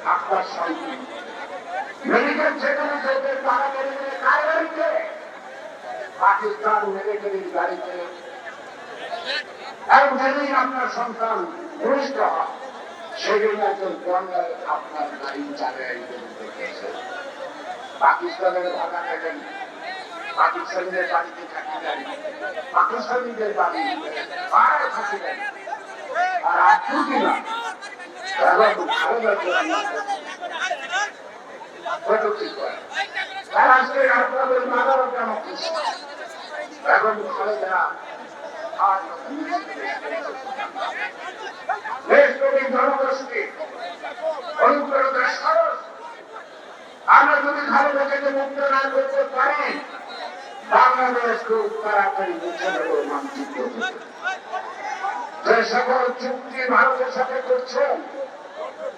হয় পাকিস্তানের ভাষা দেখেন পাকিস্তানিদের বাড়িতে থাকি পাকিস্তানিদের বাড়ি আর জনগোষ্ঠী অনুপ্রেরণার সাহস আমরা যদি খালেদা থেকে মুক্ত না করতে পারি বাংলাদেশ খুব তাড়াতাড়ি দেবো মানচিত্র। যে সকল চুক্তি ভারতের সাথে করছেন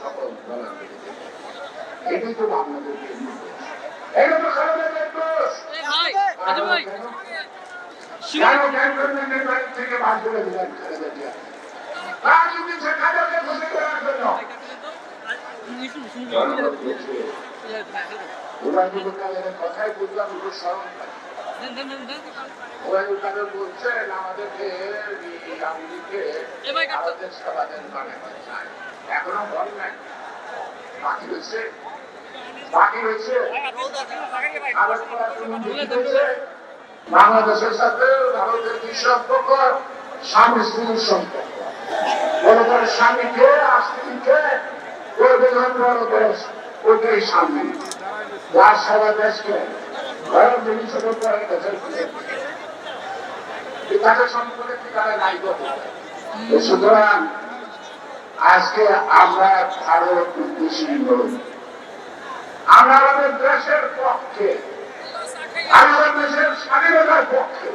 সকল ধরা বেঁধে দেবে। এটাই তো বাংলাদেশের এটা তো খালেদাদের দোষ কেন ক্যান্টনমেন্টের বাড়ি থেকে বাদ করে দিলেন খালেদা জিয়া রাজনীতি খালেদাকে খুশি করার জন্য জনগণ বুঝবে। উবায়দুল কথাই আমাদেরকে ভারতের বানাতে চায় এখনও বল নাই। বাকি বাকি। বাংলাদেশের সাথে ভারতের কি সম্পর্ক স্বামী স্ত্রীর সম্পর্ক। বড় বড় স্বামীকে আর স্ত্রীকে করবে বড় দেশ ওইটাই স্বামী। যার সারা দেশকে গরম জিনিসের উপরে দেশের সুতরাং আজকে আমরা ভারত বিদ্বেষী নই আমরা আমাদের দেশের পক্ষে, আমাদের দেশের স্বাধীনতার পক্ষে,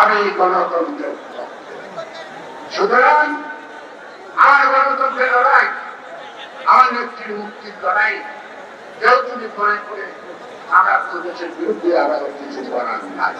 আমি গণতন্ত্রের সুতরাং আমার গণতন্ত্রের লড়াই, আমার নেত্রীর মুক্তির লড়াই, কেউ যদি মনে করে, আমরা দেশের বিরুদ্ধে আবার কিছু করার নাই।